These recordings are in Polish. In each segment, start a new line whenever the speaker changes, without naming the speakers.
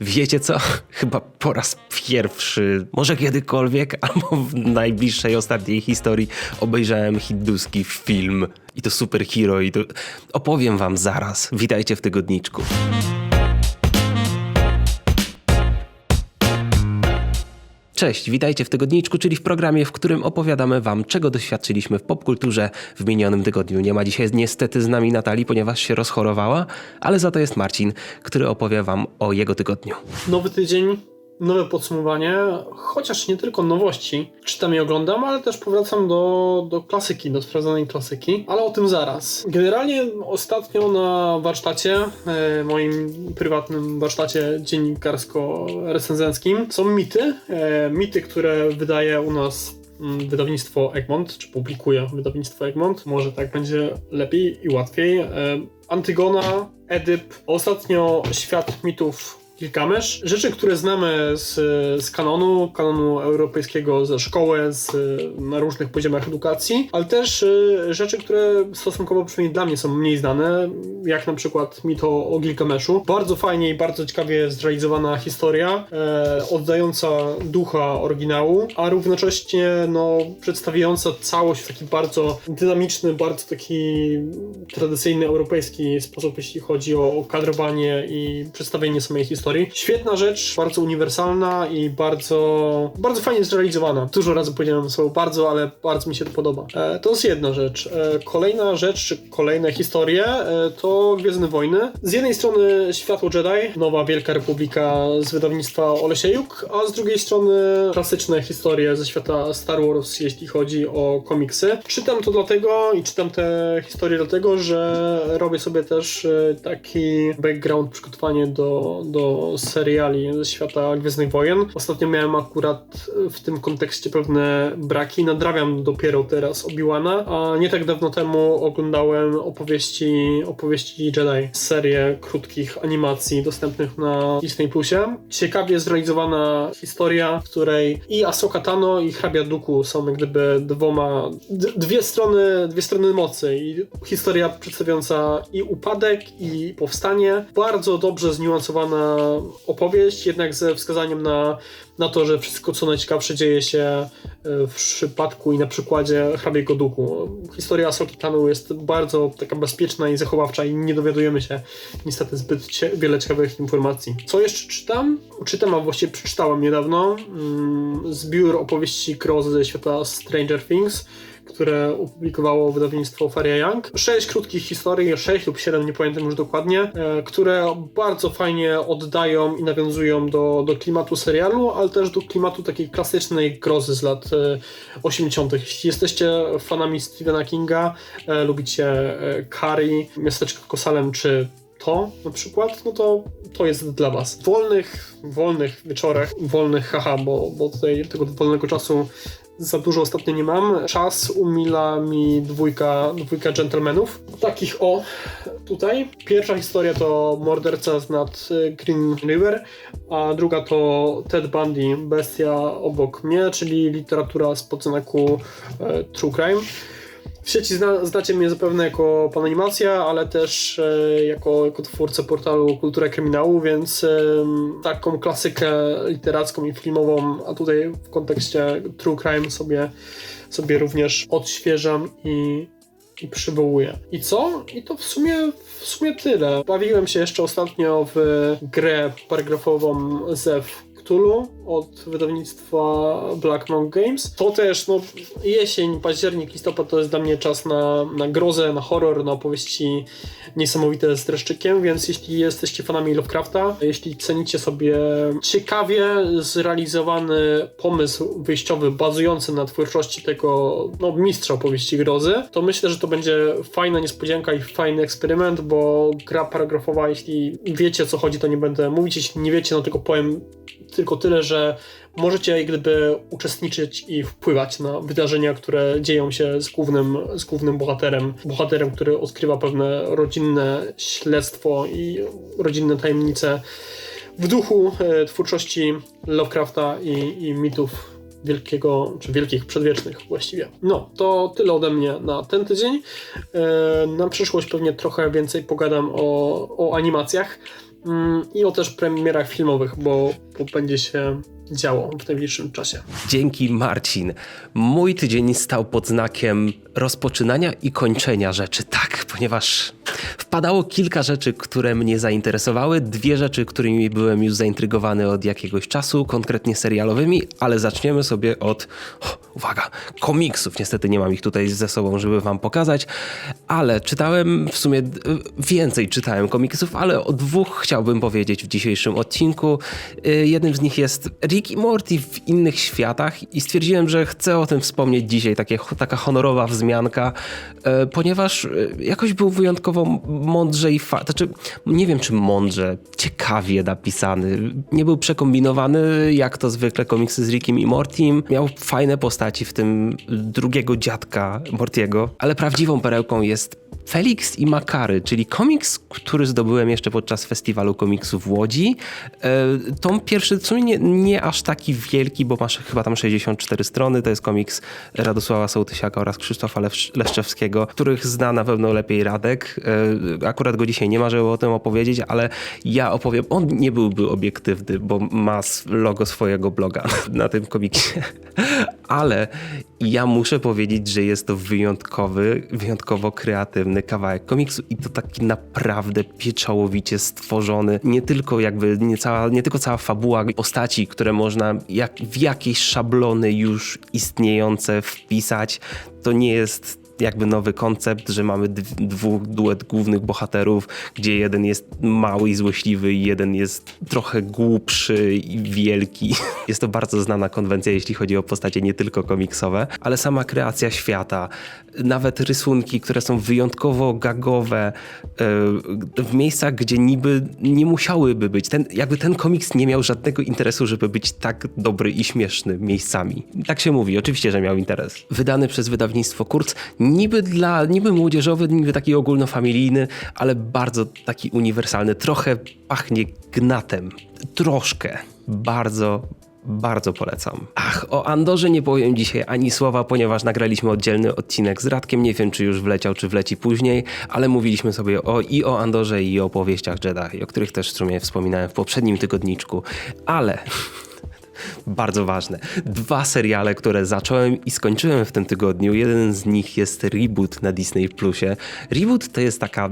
Wiecie co? Chyba po raz pierwszy, może kiedykolwiek, albo w najbliższej ostatniej historii obejrzałem hinduski film i to superhero i to... Opowiem wam zaraz. Witajcie w tygodniczku. Cześć, witajcie w Tygodniczku, czyli w programie, w którym opowiadamy Wam, czego doświadczyliśmy w popkulturze w minionym tygodniu. Nie ma dzisiaj niestety z nami Natalii, ponieważ się rozchorowała, ale za to jest Marcin, który opowie Wam o jego tygodniu.
Nowy tydzień, nowe podsumowanie, chociaż nie tylko nowości czytam i oglądam, ale też powracam do, do klasyki, do sprawdzonej klasyki, ale o tym zaraz. Generalnie ostatnio na warsztacie, e, moim prywatnym warsztacie dziennikarsko-recenzenckim są mity, e, mity, które wydaje u nas mm, wydawnictwo Egmont, czy publikuje wydawnictwo Egmont, może tak będzie lepiej i łatwiej. E, Antygona, Edyp, ostatnio Świat mitów Gilgamesz. Rzeczy, które znamy z, z kanonu, kanonu europejskiego ze szkoły, z, na różnych poziomach edukacji, ale też y, rzeczy, które stosunkowo przynajmniej dla mnie są mniej znane, jak na przykład mit o, o Gilgameszu. Bardzo fajnie i bardzo ciekawie zrealizowana historia, e, oddająca ducha oryginału, a równocześnie no, przedstawiająca całość w taki bardzo dynamiczny, bardzo taki tradycyjny europejski sposób, jeśli chodzi o, o kadrowanie i przedstawienie samej historii. Świetna rzecz, bardzo uniwersalna i bardzo, bardzo fajnie zrealizowana. Dużo razy powiedziałem słowo bardzo, ale bardzo mi się to podoba. E, to jest jedna rzecz. E, kolejna rzecz, czy kolejne historie, e, to Gwiezdne Wojny. Z jednej strony Światło Jedi, Nowa Wielka Republika z wydawnictwa Olesiejuk, a z drugiej strony klasyczne historie ze świata Star Wars, jeśli chodzi o komiksy. Czytam to dlatego i czytam te historie dlatego, że robię sobie też e, taki background, przygotowanie do, do seriali ze świata Gwiezdnych Wojen. Ostatnio miałem akurat w tym kontekście pewne braki. Nadrabiam dopiero teraz Obi-Wana, a nie tak dawno temu oglądałem opowieści, opowieści Jedi, serię krótkich animacji dostępnych na Disney Plusie. Ciekawie zrealizowana historia, w której i Ahsoka Tano i Hrabia Duku są jak gdyby dwoma, dwie strony, dwie strony mocy i historia przedstawiająca i upadek i powstanie. Bardzo dobrze zniuansowana opowieść, jednak ze wskazaniem na, na to, że wszystko co najciekawsze dzieje się e, w przypadku i na przykładzie hrabiego duchu. Historia Asoki Tanu jest bardzo taka bezpieczna i zachowawcza i nie dowiadujemy się niestety zbyt cie wiele ciekawych informacji. Co jeszcze czytam? Czytam, a właściwie przeczytałem niedawno mm, zbiór opowieści Cross ze świata Stranger Things które opublikowało wydawnictwo Faria Young. Sześć krótkich historii, sześć lub siedem, nie pamiętam już dokładnie, e, które bardzo fajnie oddają i nawiązują do, do klimatu serialu, ale też do klimatu takiej klasycznej grozy z lat e, 80. Jeśli jesteście fanami Stephena Kinga, e, lubicie e, Carrie, Miasteczko Kosalem czy to na przykład, no to to jest dla was. W wolnych, wolnych wieczorach, wolnych haha, bo, bo tutaj tego wolnego czasu za dużo ostatnio nie mam. Czas umila mi dwójka, dwójka gentlemanów. Takich o, tutaj. Pierwsza historia to Morderca z nad y, Green River, a druga to Ted Bundy, Bestia obok mnie, czyli literatura z podznaku e, True Crime. W sieci zna, znacie mnie zapewne jako pan animacja, ale też e, jako, jako twórcę portalu Kultura Kryminału, więc e, taką klasykę literacką i filmową, a tutaj w kontekście True Crime sobie, sobie również odświeżam i, i przywołuję. I co? I to w sumie, w sumie tyle. Bawiłem się jeszcze ostatnio w grę paragrafową Zew Cthulhu od wydawnictwa Black Monk Games. To też, no, jesień, październik, listopad to jest dla mnie czas na, na grozę, na horror, na opowieści niesamowite z dreszczykiem, więc jeśli jesteście fanami Lovecrafta, jeśli cenicie sobie ciekawie zrealizowany pomysł wyjściowy bazujący na twórczości tego no, mistrza opowieści grozy, to myślę, że to będzie fajna niespodzianka i fajny eksperyment, bo gra paragrafowa, jeśli wiecie o co chodzi, to nie będę mówić, jeśli nie wiecie, no tylko powiem tylko tyle, że możecie jak gdyby uczestniczyć i wpływać na wydarzenia, które dzieją się z głównym, z głównym bohaterem. Bohaterem, który odkrywa pewne rodzinne śledztwo i rodzinne tajemnice w duchu e, twórczości Lovecrafta i, i mitów wielkiego, czy wielkich przedwiecznych właściwie. No, to tyle ode mnie na ten tydzień. E, na przyszłość pewnie trochę więcej pogadam o, o animacjach. Mm, i o też premierach filmowych, bo, bo będzie się działo w najbliższym czasie.
Dzięki Marcin. Mój tydzień stał pod znakiem rozpoczynania i kończenia rzeczy. Tak, ponieważ wpadało kilka rzeczy, które mnie zainteresowały, dwie rzeczy, którymi byłem już zaintrygowany od jakiegoś czasu, konkretnie serialowymi, ale zaczniemy sobie od, o, uwaga, komiksów. Niestety nie mam ich tutaj ze sobą, żeby wam pokazać, ale czytałem w sumie d- więcej czytałem komiksów, ale o dwóch chciałbym powiedzieć w dzisiejszym odcinku. Y, Jednym z nich jest Rick i Morty w innych światach i stwierdziłem, że chcę o tym wspomnieć dzisiaj, takie, taka honorowa wzmianka, e, ponieważ e, jakoś był wyjątkowo mądrze i fa- znaczy nie wiem czy mądrze, ciekawie napisany. Nie był przekombinowany jak to zwykle komiksy z Rickiem i Mortim. Miał fajne postaci, w tym drugiego dziadka Mortiego, ale prawdziwą perełką jest Felix i Makary, czyli komiks, który zdobyłem jeszcze podczas festiwalu komiksów w Łodzi. E, Tom pierwszy, w sumie nie, nie aż taki wielki, bo masz chyba tam 64 strony. To jest komiks Radosława Sołtysiaka oraz Krzysztofa Leszczewskiego, których zna na pewno lepiej Radek. E, Akurat go dzisiaj nie ma, żeby o tym opowiedzieć, ale ja opowiem. On nie byłby obiektywny, bo ma logo swojego bloga na tym komiksie. Ale ja muszę powiedzieć, że jest to wyjątkowy, wyjątkowo kreatywny kawałek komiksu i to taki naprawdę pieczołowicie stworzony. Nie tylko jakby, nie, cała, nie tylko cała fabuła postaci, które można jak, w jakieś szablony już istniejące wpisać. To nie jest jakby nowy koncept, że mamy dw- dwóch duet głównych bohaterów, gdzie jeden jest mały i złośliwy i jeden jest trochę głupszy i wielki. Jest to bardzo znana konwencja, jeśli chodzi o postacie nie tylko komiksowe, ale sama kreacja świata, nawet rysunki, które są wyjątkowo gagowe, e, w miejscach, gdzie niby nie musiałyby być. Ten, jakby ten komiks nie miał żadnego interesu, żeby być tak dobry i śmieszny miejscami. Tak się mówi, oczywiście, że miał interes. Wydany przez wydawnictwo Kurz, niby dla, niby młodzieżowy, niby taki ogólnofamilijny, ale bardzo taki uniwersalny. Trochę pachnie gnatem. Troszkę. Bardzo, bardzo polecam. Ach, o Andorze nie powiem dzisiaj ani słowa, ponieważ nagraliśmy oddzielny odcinek z Radkiem. Nie wiem, czy już wleciał, czy wleci później, ale mówiliśmy sobie o, i o Andorze, i o powieściach Jedi, o których też w sumie wspominałem w poprzednim tygodniczku. Ale bardzo ważne. Dwa seriale, które zacząłem i skończyłem w tym tygodniu. Jeden z nich jest Reboot na Disney Plusie. Reboot to jest taka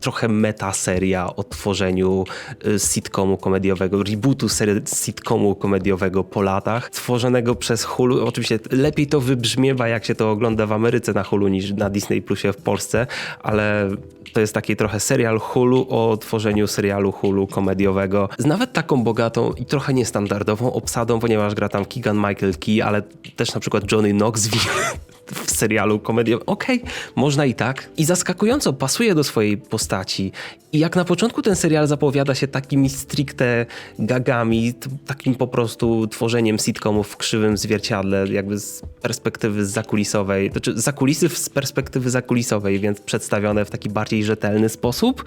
trochę meta seria o tworzeniu y, sitcomu komediowego, rebootu sitcomu komediowego po latach, tworzonego przez Hulu. Oczywiście lepiej to wybrzmiewa, jak się to ogląda w Ameryce na Hulu niż na Disney Plusie w Polsce, ale to jest taki trochę serial Hulu o tworzeniu serialu Hulu komediowego z nawet taką bogatą i trochę niestandardową obsadą, ponieważ gra tam Keegan Michael Key, ale też na przykład Johnny Knoxville w serialu komediowym. Okej, można i tak. I zaskakująco pasuje do swojej postaci. I jak na początku ten serial zapowiada się takimi stricte gagami, takim po prostu tworzeniem sitcomów w krzywym zwierciadle, jakby z perspektywy zakulisowej, znaczy zakulisy z perspektywy zakulisowej, więc przedstawione w taki bardziej rzetelny sposób,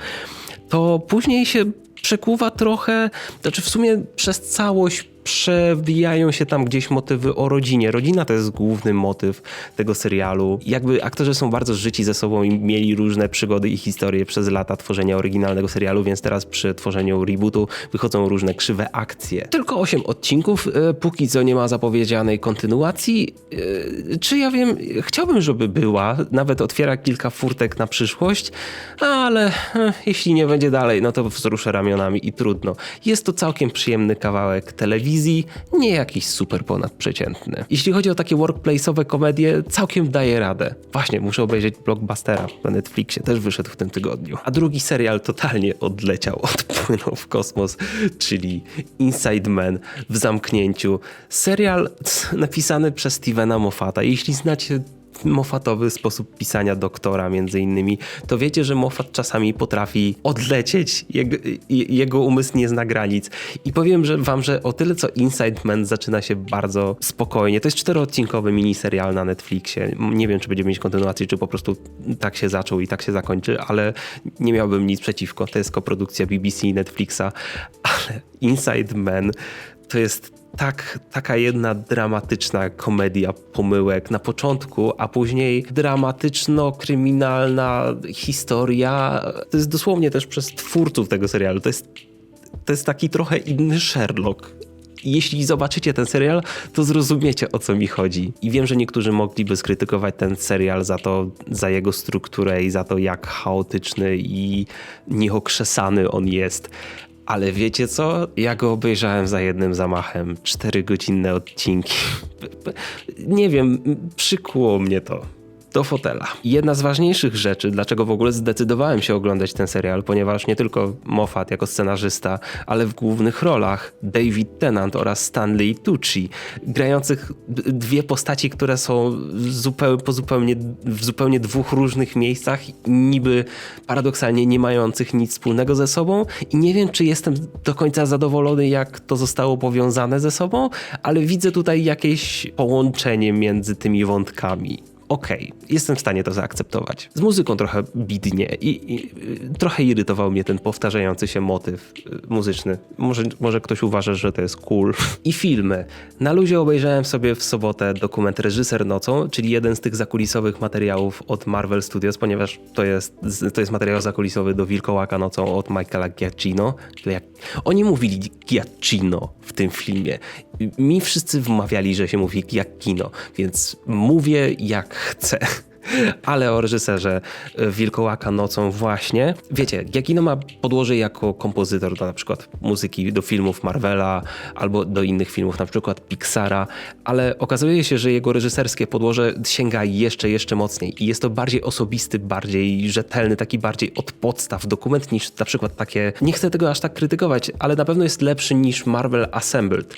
to później się przekuwa trochę, znaczy w sumie przez całość przewijają się tam gdzieś motywy o rodzinie. Rodzina to jest główny motyw tego serialu. Jakby aktorzy są bardzo życi ze sobą i mieli różne przygody i historie przez lata tworzenia oryginalnego serialu, więc teraz przy tworzeniu rebootu wychodzą różne krzywe akcje. Tylko 8 odcinków, e, póki co nie ma zapowiedzianej kontynuacji. E, Czy ja wiem, chciałbym, żeby była, nawet otwiera kilka furtek na przyszłość, ale e, jeśli nie będzie dalej, no to wzruszę ramionami i trudno. Jest to całkiem przyjemny kawałek telewizji, nie jakiś super ponadprzeciętny. Jeśli chodzi o takie workplace'owe komedie, całkiem daje radę. Właśnie, muszę obejrzeć Blockbustera na Netflixie, też wyszedł w tym tygodniu. A drugi serial totalnie odleciał, odpłynął w kosmos, czyli Inside Man w zamknięciu. Serial napisany przez Stevena Moffata. Jeśli znacie Moffatowy sposób pisania doktora między innymi, to wiecie, że Moffat czasami potrafi odlecieć, jego, je- jego umysł nie zna granic. I powiem że wam, że o tyle co Inside Man zaczyna się bardzo spokojnie. To jest czteroodcinkowy miniserial na Netflixie. Nie wiem, czy będzie mieć kontynuację, czy po prostu tak się zaczął i tak się zakończy, ale nie miałbym nic przeciwko. To jest koprodukcja BBC i Netflixa, ale Inside Man to jest tak, taka jedna dramatyczna komedia pomyłek na początku, a później dramatyczno-kryminalna historia. To jest dosłownie też przez twórców tego serialu. To jest to jest taki trochę inny Sherlock. Jeśli zobaczycie ten serial, to zrozumiecie o co mi chodzi. I wiem, że niektórzy mogliby skrytykować ten serial za to, za jego strukturę i za to, jak chaotyczny i nieokrzesany on jest. Ale wiecie co? Ja go obejrzałem za jednym zamachem. Cztery godzinne odcinki. Nie wiem, przykuło mnie to do fotela. Jedna z ważniejszych rzeczy, dlaczego w ogóle zdecydowałem się oglądać ten serial, ponieważ nie tylko Moffat jako scenarzysta, ale w głównych rolach David Tennant oraz Stanley Tucci, grających dwie postaci, które są zupełnie, po zupełnie, w zupełnie dwóch różnych miejscach, niby paradoksalnie nie mających nic wspólnego ze sobą i nie wiem, czy jestem do końca zadowolony, jak to zostało powiązane ze sobą, ale widzę tutaj jakieś połączenie między tymi wątkami okej, jestem w stanie to zaakceptować. Z muzyką trochę bidnie i, i y, trochę irytował mnie ten powtarzający się motyw y, muzyczny. Może, może ktoś uważa, że to jest cool. I filmy. Na luzie obejrzałem sobie w sobotę dokument Reżyser nocą, czyli jeden z tych zakulisowych materiałów od Marvel Studios, ponieważ to jest, to jest materiał zakulisowy do Wilkołaka nocą od Michaela Giacchino. Jak, oni mówili Giacchino w tym filmie. Mi wszyscy wmawiali, że się mówi Giacchino, więc mówię jak chcę. Ale o reżyserze e, Wilkołaka nocą właśnie. Wiecie, Giacchino ma podłoże jako kompozytor do na przykład muzyki do filmów Marvela albo do innych filmów, na przykład Pixara, ale okazuje się, że jego reżyserskie podłoże sięga jeszcze, jeszcze mocniej i jest to bardziej osobisty, bardziej rzetelny, taki bardziej od podstaw dokument niż na przykład takie, nie chcę tego aż tak krytykować, ale na pewno jest lepszy niż Marvel Assembled.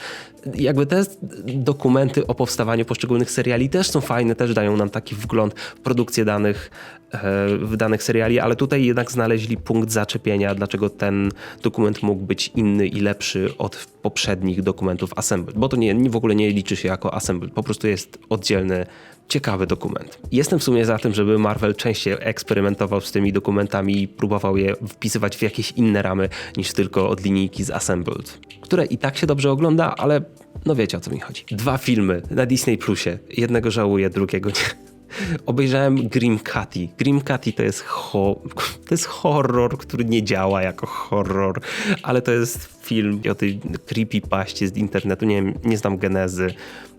Jakby te dokumenty o powstawaniu poszczególnych seriali też są fajne, też dają nam taki wgląd produkcję danych, e, w danych seriali, ale tutaj jednak znaleźli punkt zaczepienia, dlaczego ten dokument mógł być inny i lepszy od poprzednich dokumentów Assembled, bo to nie, w ogóle nie liczy się jako Assembled, po prostu jest oddzielny ciekawy dokument. Jestem w sumie za tym, żeby Marvel częściej eksperymentował z tymi dokumentami i próbował je wpisywać w jakieś inne ramy niż tylko od linijki z Assembled, które i tak się dobrze ogląda, ale no wiecie o co mi chodzi. Dwa filmy na Disney Plusie. Jednego żałuję, drugiego nie. Obejrzałem Grim Cathy. Grim Cathy to jest, ho- to jest horror, który nie działa jako horror, ale to jest film o tej creepypaście z internetu. Nie, nie znam genezy.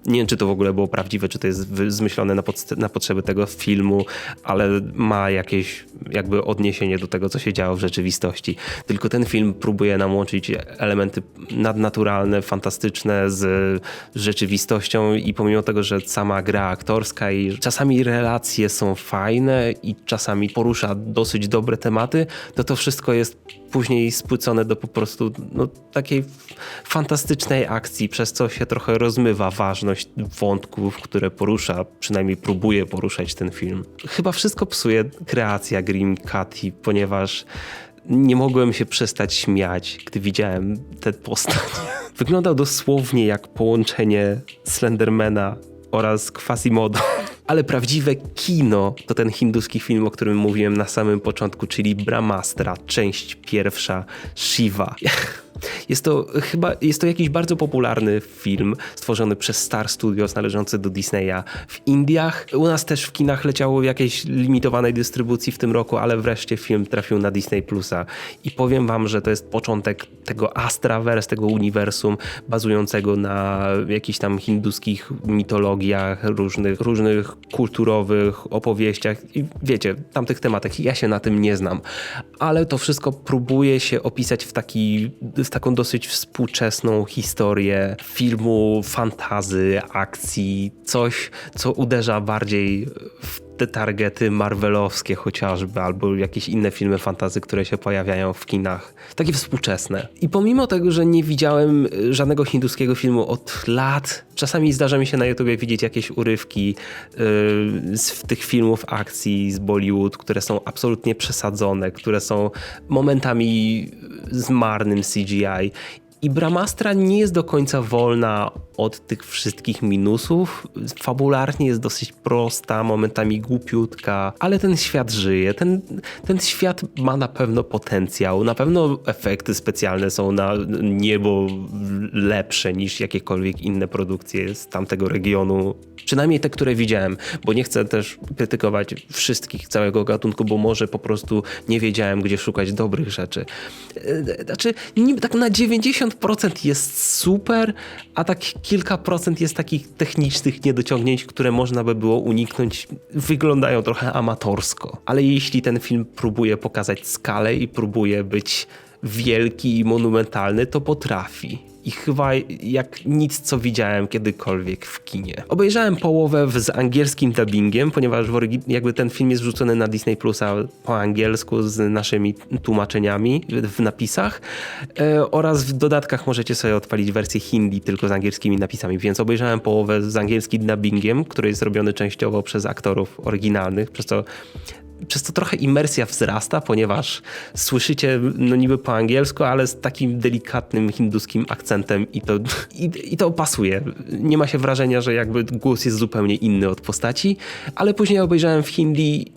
Nie wiem, czy to w ogóle było prawdziwe, czy to jest zmyślone na, na potrzeby tego filmu, ale ma jakieś jakby odniesienie do tego, co się działo w rzeczywistości. Tylko ten film próbuje nam łączyć elementy nadnaturalne, fantastyczne z rzeczywistością i pomimo tego, że sama gra aktorska i czasami relacje są fajne i czasami porusza dosyć dobre tematy, to to wszystko jest później spłycone do po prostu no, takiej fantastycznej akcji, przez co się trochę rozmywa ważność wątków, które porusza, przynajmniej próbuje poruszać ten film. Chyba wszystko psuje kreacja Grim Cathy, ponieważ nie mogłem się przestać śmiać, gdy widziałem tę postać. Wyglądał dosłownie jak połączenie Slendermana oraz Quasimodo. Ale prawdziwe kino to ten hinduski film, o którym mówiłem na samym początku, czyli Brahmastra, część pierwsza, Shiva. Jest to chyba, jest to jakiś bardzo popularny film stworzony przez Star Studios należący do Disneya w Indiach. U nas też w kinach leciało w jakiejś limitowanej dystrybucji w tym roku, ale wreszcie film trafił na Disney Plusa. I powiem wam, że to jest początek tego Astraverse, tego uniwersum bazującego na jakichś tam hinduskich mitologiach, różnych, różnych kulturowych opowieściach i wiecie, tamtych tematyk. Ja się na tym nie znam, ale to wszystko próbuje się opisać w taki z taką dosyć współczesną historię filmu, fantazy, akcji, coś, co uderza bardziej w te targety marvelowskie chociażby, albo jakieś inne filmy fantazy, które się pojawiają w kinach. Takie współczesne. I pomimo tego, że nie widziałem żadnego hinduskiego filmu od lat, czasami zdarza mi się na YouTubie widzieć jakieś urywki yy, z tych filmów akcji z Bollywood, które są absolutnie przesadzone, które są momentami z marnym CGI. I Bramastra nie jest do końca wolna od tych wszystkich minusów. Fabularnie jest dosyć prosta, momentami głupiutka, ale ten świat żyje. Ten, ten świat ma na pewno potencjał. Na pewno efekty specjalne są na niebo lepsze niż jakiekolwiek inne produkcje z tamtego regionu. Przynajmniej te, które widziałem, bo nie chcę też krytykować wszystkich całego gatunku, bo może po prostu nie wiedziałem, gdzie szukać dobrych rzeczy. E, Znaczy, niby tak na 90% jest super, a tak kilka procent jest takich technicznych niedociągnięć, które można by było uniknąć. Wyglądają trochę amatorsko. Ale jeśli ten film próbuje pokazać skalę i próbuje być wielki i monumentalny, to potrafi. I chyba jak nic, co widziałem kiedykolwiek w kinie. Obejrzałem połowę z angielskim dubbingiem, ponieważ jakby ten film jest wrzucony na Disney Plusa po angielsku z naszymi tłumaczeniami w napisach e, oraz w dodatkach możecie sobie odpalić wersję hindi tylko z angielskimi napisami, więc obejrzałem połowę z angielskim dubbingiem, który jest robiony częściowo przez aktorów oryginalnych, przez co przez to trochę imersja wzrasta, ponieważ słyszycie no niby po angielsku, ale z takim delikatnym hinduskim akcentem i to, i, i to pasuje. Nie ma się wrażenia, że jakby głos jest zupełnie inny od postaci, ale później obejrzałem w hindi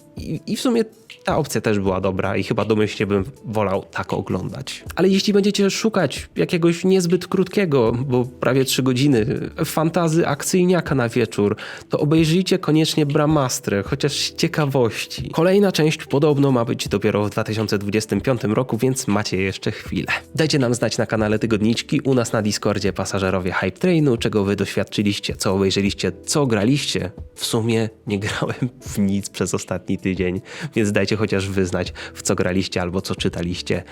i, w sumie ta opcja też była dobra i chyba domyślnie bym wolał tak oglądać. Ale jeśli będziecie szukać jakiegoś niezbyt krótkiego, bo prawie 3 godziny, fantazy akcyjniaka na wieczór, to obejrzyjcie koniecznie Bramastrę, chociaż z ciekawości. Kolejna część podobno ma być dopiero w 2025 roku, więc macie jeszcze chwilę. Dajcie nam znać na kanale Tygodniczki, u nas na Discordzie pasażerowie Hype Trainu, czego wy doświadczyliście, co obejrzeliście, co graliście. W sumie nie grałem w nic przez ostatni tydzień, więc dajcie chociaż wyznać, w co graliście albo co czytaliście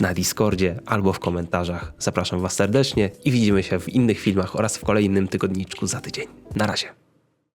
na Discordzie albo w komentarzach. Zapraszam Was serdecznie i widzimy się w innych filmach oraz w kolejnym tygodniczku za tydzień. Na razie.